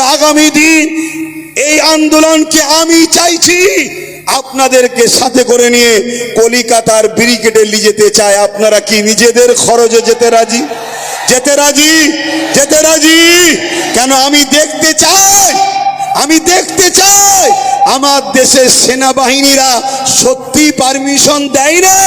আগামী দিন এই আন্দোলনকে আমি চাইছি আপনাদেরকে সাথে করে নিয়ে কলিকাতার ব্রিগেডে নিয়ে যেতে চায় আপনারা কি নিজেদের খরচে যেতে রাজি? যেতে রাজি? যেতে রাজি? কেন আমি দেখতে চাই? আমি দেখতে চাই আমার দেশের সেনাবাহিনীরা সত্যি পারমিশন দেয় রে?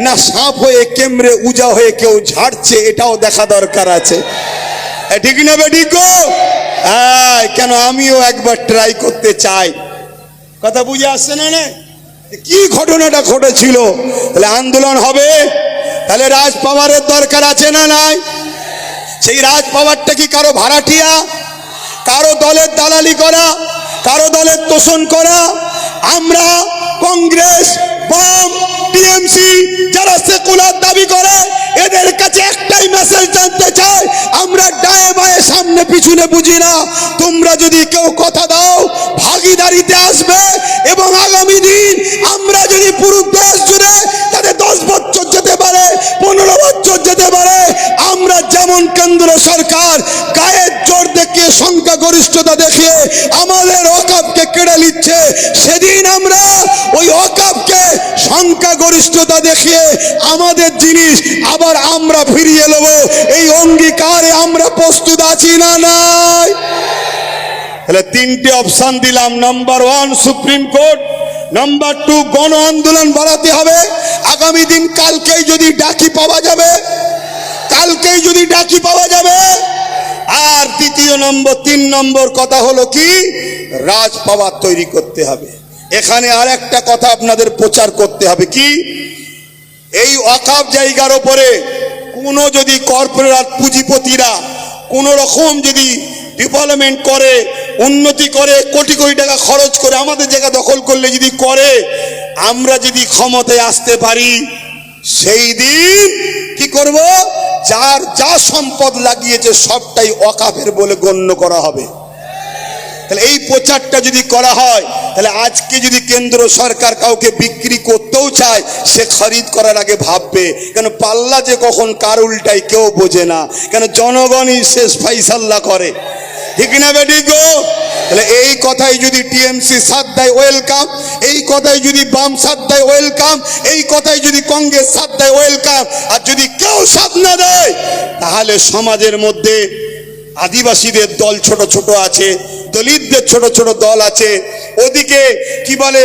না সাপ হয়ে কেমরে উজা হয়ে কেউ ঝাড়ছে, এটাও দেখা দরকার আছে। ঠিক না বেঠিক গো? হ্যাঁ কেন আমিও একবার ট্রাই করতে চাই? কথা বুঝে আসছে না না? কি ঘটনাটা ঘটেছিল? তাহলে আন্দোলন হবে? তাহলে রাজ পাওয়ারের দরকার আছে না নাই? সেই রাজ পাওয়ারটা কি কারও ভাড়াটিয়া? কারও দলের দালালি করা? কারও দলের তোষণ করা? আমরা কংগ্রেস, বাম, টিএমসি, যারা সেকুলার দাবি করে সামনে পিছনে বুঝি না। তোমরা যদি কেউ কথা দাও, ভাগিদারিতে আসবে এবং আগামী দিন আমরা যদি পুরো দেশ জুড়ে তাদের দশ বছর যেতে পারে, পনেরো বছর যেতে পারে, আমরা যেমন কেন্দ্র সরকার গায়ের জোর দেখিয়ে সংখ্যাগরিষ্ঠতা দেখিয়ে আমাদের অকাপকে কেড়ে নিচ্ছে, সেদিন আমরা ওই অকাপকে সংখ্যাগরিষ্ঠতা দেখিয়ে আমাদের জিনিস আবার আমরা ফিরিয়ে নেব। এই অঙ্গীকারে আমরা প্রস্তুত আছি না নাই? তাহলে তিনটে অপশন দিলাম। Number one, supreme court. Number two, গণ আন্দোলন বাড়াতে হবে। আগামী দিন কালকেই যদি ডাকি পাওয়া যাবে, কালকেই যদি ডাকি পাওয়া যাবে আর দ্বিতীয় নম্বর, তিন নম্বর কথা হলো কি? রাজ পাওয়ার তৈরি করতে হবে। এখানে আর একটা কথা আপনাদের প্রচার করতে হবে কি? এই অকাপ জায়গার ওপরে কোনো যদি কর্পোরেট পুঁজিপতিরা কোনো রকম যদি ডেভেলপমেন্ট করে, উন্নতি করে, কোটি কোটি টাকা খরচ করে আমাদের জায়গা দখল করলে যদি করে, আমরা যদি ক্ষমতায় আসতে পারি, সেই দিন কি করব? যার যা সম্পদ লাগিয়েছে সবটাই অকাফের বলে গণ্য করা হবে। তাহলে এই প্রচারটা যদি করা হয়, তাহলে আজকে যদি কেন্দ্র সরকার কাউকে বিক্রি করতেও চায়, সে খরিদ করার আগে ভাববে, কেন পাল্লা যে কখন কার উল্টাই কেউ বোঝে না, কেন জনগণই শেষ ফাইসাল্লা করে। ঠিক না বেটি গো? তাহলে এই কথাই যদি টিএমসি সাথ দেয় ওয়েলকাম এই কথাই যদি বাম সাথ দেয় ওয়েলকাম এই কথাই যদি কংগ্রেস সাথ দেয় ওয়েলকাম আর যদি কেউ সাথ না দেয়, তাহলে সমাজের মধ্যে আদিবাসীদের দল ছোট ছোট আছে, দলিতদের ছোট ছোট দল আছে। ওদিকে কি বলে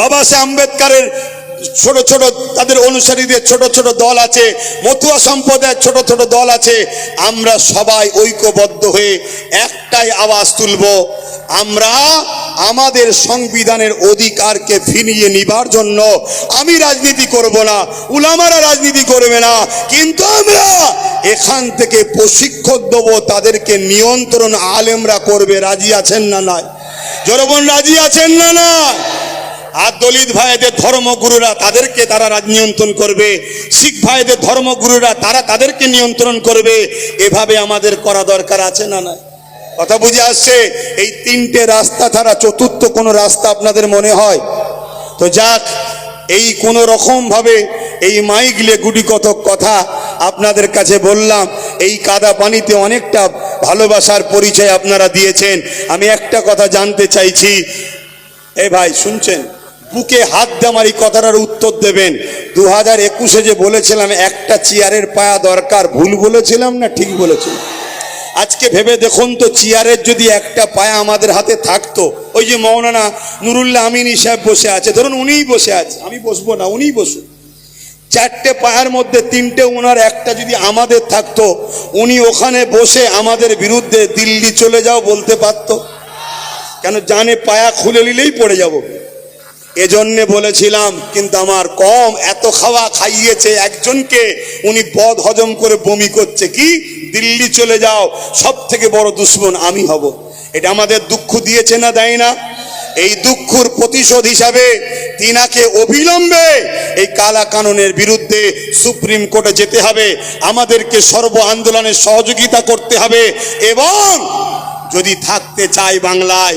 বাবা সাহেব আম্বেদকারের ছোট ছোট তাদের অনুসারীদের ছোট ছোট দল আছে, মতুয়া সম্প্রদায়ের ছোট ছোট দল আছে। আমরা সবাই ঐক্যবদ্ধ হয়ে একটাই আওয়াজ তুলব, আমরা আমাদের সংবিধানের অধিকারকে ফিরিয়ে নিবার জন্য। আমি রাজনীতি করব না, উলামারা রাজনীতি করবে না, কিন্তু আমরা এখান থেকে প্রশিক্ষণ দেবো, তাদেরকে নিয়ন্ত্রণ আলেমরা করবে। রাজি আছেন না নাই? জনগণ রাজি আছেন না না আর দলিত ভাইদের ধর্মগুরুরা তাদেরকে তারা রাজ নিয়ন্ত্রণ করবে। শিখ ভাইদের ধর্মগুরুরা তারা তাদেরকে নিয়ন্ত্রণ করবে। এভাবে আমাদের করা দরকার আছে না না কথা বুঝে আসছে? এই তিনটে রাস্তা ছাড়া চতুর্থ কোনো রাস্তা আপনাদের মনে হয়? তো যাক, এই কোনো রকম ভাবে এই মাইগলে গুটি কতক কথা আপনাদের কাছে বললাম। এই কাদা পানিতে অনেকটা ভালোবাসার পরিচয় আপনারা দিয়েছেন। আমি একটা কথা জানতে চাইছি। এ ভাই, শুনছেন? বুকে হাত এই কথাটার উত্তর দেবেন। দু হাজার একুশে যে বলেছিলাম, একটা চেয়ারের পায়া দরকার। ভুল বলেছিলাম না ঠিক বলেছিলাম? আজকে ভেবে দেখুন তো, চেয়ারের যদি একটা পায়া আমাদের হাতে থাকতো, ওই যে মৌলানা নুরুল্লাহ আমিনী সাহেব বসে আছে, ধরুন উনিই বসে আছে, আমি বসবো না, উনিই বসুন চারটে পায়ের মধ্যে তিনটে ওনার একটা যদি আমাদের থাকতো, উনি ওখানে বসে আমাদের বিরুদ্ধে দিল্লি চলে যাও বলতে পারতো। কেন জানে পায়া খুলে নিলেই পড়ে যাব। এজন্যে বলেছিলাম, কিন্তু আমার কম এত খাওয়া খাইয়েছে একজনকে, উনি পদ হজম করে বমি করছে। কি? দিল্লি চলে যাও সব থেকে বড় দুশ্মন আমি হব। এটা আমাদের দুঃখ দিয়েছে না দেয় না? এই দুঃখর প্রতিশোধ হিসাবে তিনাকে অবিলম্বে এই কালা কানুনের বিরুদ্ধে সুপ্রিম কোর্টে যেতে হবে। আমাদেরকে সর্ব আন্দোলনের সহযোগিতা করতে হবে এবং যদি থাকতে চাই বাংলায়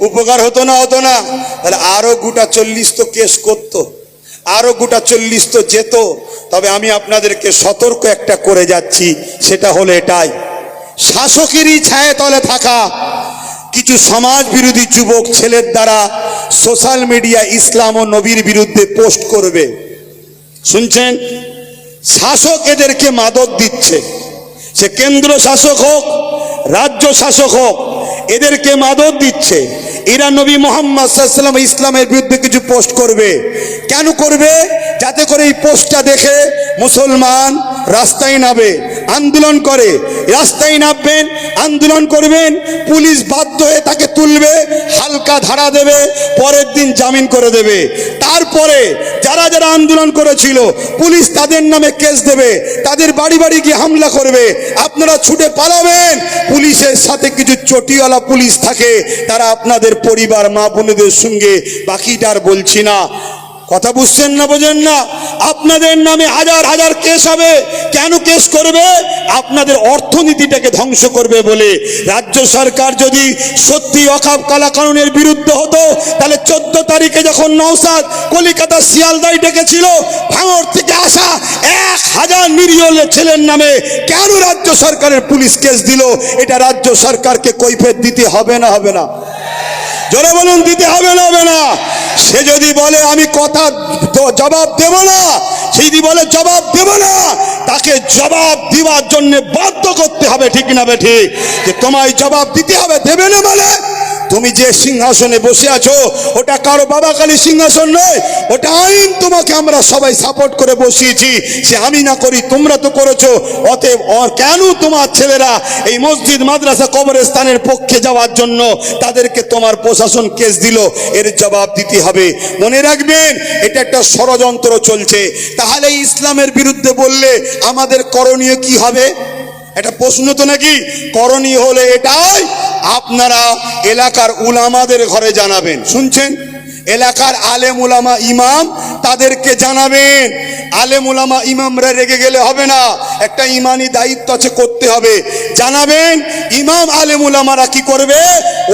উপকার হতো না হতো না। তাহলে আরও গোটা চল্লিশ তো কেস করতো, আরও গোটা চল্লিশ তো যেত। তবে আমি আপনাদেরকে সতর্ক একটা করে যাচ্ছি, সেটা হলো এটাই। শাসকেরই ছায়া তলে থাকা কিছু সমাজ বিরোধী যুবক ছেলের দ্বারা সোশ্যাল মিডিয়া ইসলাম ও নবীর বিরুদ্ধে পোস্ট করবে। শুনছেন? শাসক এদেরকে মাদক দিচ্ছে। সে কেন্দ্র শাসক হোক, রাজ্য শাসক হোক, এদেরকে মাদক দিচ্ছে। এরা নবী মোহাম্মদ সাল্লাম ইসলামের বিরুদ্ধে কিছু পোস্ট করবে। কেন করবে? যাতে করে এই পোস্টটা দেখে মুসলমান রাস্তায় নামে, আন্দোলন করে। রাস্তায় নামবেন, আন্দোলন করবেন, পুলিশ বাধ্য হয়ে তাকে তুলবে, হালকা ধারা দেবে, পরের দিন জামিন করে দেবে। তারপরে যারা যারা আন্দোলন করেছিল, পুলিশ তাদের নামে কেস দেবে, তাদের বাড়ি বাড়ি গিয়ে হামলা করবে, আপনারা ছুটে পালাবেন। পুলিশের সাথে কিছু চটিওয়ালা পুলিশ থাকে, তারা আপনাদের পরিবার, মা বোনেদের সঙ্গে, বাকিটা আর বলছি না। কথা বুঝছেন না বোঝেন না? আপনাদের নামে হাজার হাজার কেস হবে। কেন কেস করবে? আপনাদের অর্থনীতিটাকে ধ্বংস করবে বলে। রাজ্য সরকার যদি সত্যি অখাপ কালা কানুনের বিরুদ্ধে হতো, তাহলে চোদ্দ তারিখে যখন নৌসাদ কলিকাতা শিয়ালদাই ডেকেছিল, ভাঙর থেকে আসা এক হাজার নিরীহ ছেলের নামে কেন রাজ্য সরকারের পুলিশ কেস দিল? এটা রাজ্য সরকারকে কৈফেত দিতে হবে না হবে না। জোরে বলুন, দিতে হবে না হবে না। সে যদি বলে, আমি কথা জবাব দেব না সে যদি বলে, জবাব দেব না, তাকে জবাব দেওয়ার জন্য বাধ্য করতে হবে, ঠিক না বে ঠিক? যে তোমায় জবাব দিতে হবে, দেবে না বলে তুমি যে সিংহাসনে বসে আছো, ওটা কারও বাবা কালী সিংহাসন নয়, ওটা আইন তোমাকে আমরা সবাই সাপোর্ট করে বসিয়েছি। সে আমি না করি, তোমরা তো করেছ, অতএব অ- কেন তোমার ছেলেরা এই মসজিদ, মাদ্রাসা, কবরস্থানের পক্ষে যাওয়ার জন্য তাদেরকে তোমার প্রশাসন কেস দিল? এর জবাব দিতে হবে। মনে রাখবেন, এটা একটা ষড়যন্ত্র চলছে। তাহলে ইসলামের বিরুদ্ধে বললে আমাদের করণীয় কি হবে? এটা প্রশ্ন তো নাকি? করণীয় হলে এটাই আপনারা এলাকার উলামাদের ঘরে জানাবেন। শুনছেন? এলাকার আলেম উলামা ইমাম তাদেরকে জানাবেন। আলেম উলামা ইমামরা রেগে গেলে হবে না। একটা ইমানি দায়িত্ব আছে, করতে হবে। জানাবেন, ইমাম আলেম উলামারা কি করবে?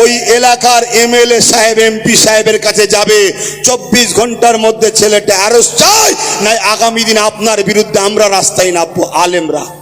ওই এলাকার এমএলএ সাহেব, এমপি সাহেবের কাছে যাবে। চব্বিশ ঘণ্টার মধ্যে ছেলেটা আরস চায় না আগামী দিন আপনার বিরুদ্ধে আমরা রাস্তায় নামবো, আলেমরা।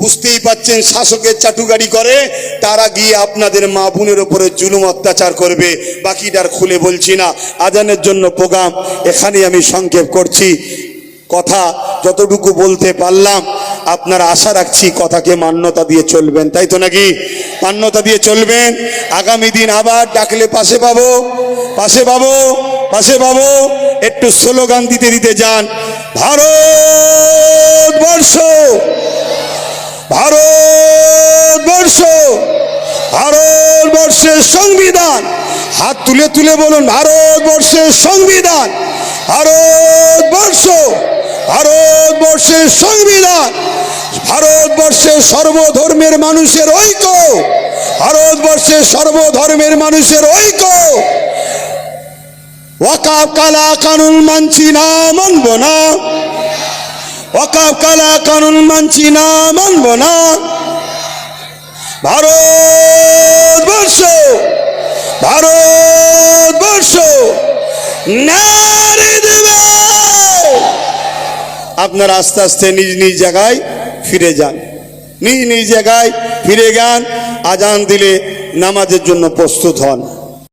বুঝতেই পাচ্ছেন, শাসকের চাটুগাড়ি করে, তারা গিয়ে আপনাদের মা বোনের উপরে জুলুম অত্যাচার করবে। বাকিটার খুলে বলছি না। আজানের জন্য প্রোগ্রাম এখানে আমি সংক্ষেপ করছি। কথা যতটুকু বলতে পারলাম, আপনারা আশা রাখছি কথাকে মান্যতা দিয়ে চলবেন। তাই তো নাকি? মান্যতা দিয়ে চলবেন। আগামী দিন আবার ডাকলে পাশে পাবো পাশে পাবো পাশে পাবো। একটু স্লোগান দিতে দিতে যান। ভারতবর্ষ! ভারতবর্ষ, ভারতবর্ষের সংবিধান। হাত তুলে তুলে বলুন, ভারতবর্ষের সংবিধান, ভারতবর্ষ, ভারতবর্ষের সংবিধান। ভারতবর্ষের সর্বধর্মের মানুষের ঐক্য, ভারতবর্ষের সর্বধর্মের মানুষের ঐক্য। ওয়াকাব কালা কানুন মানছি না, মানব না। কালা কানুন মানছি না, মানব না। ভারতবর্ষ ভারতবর্ষ, নারী দেবে। আপনারা আস্তে আস্তে নিজ নিজ জায়গায় ফিরে যান। নিজ নিজ জায়গায় ফিরে যান, আজান দিলে নামাজের জন্য প্রস্তুত হন।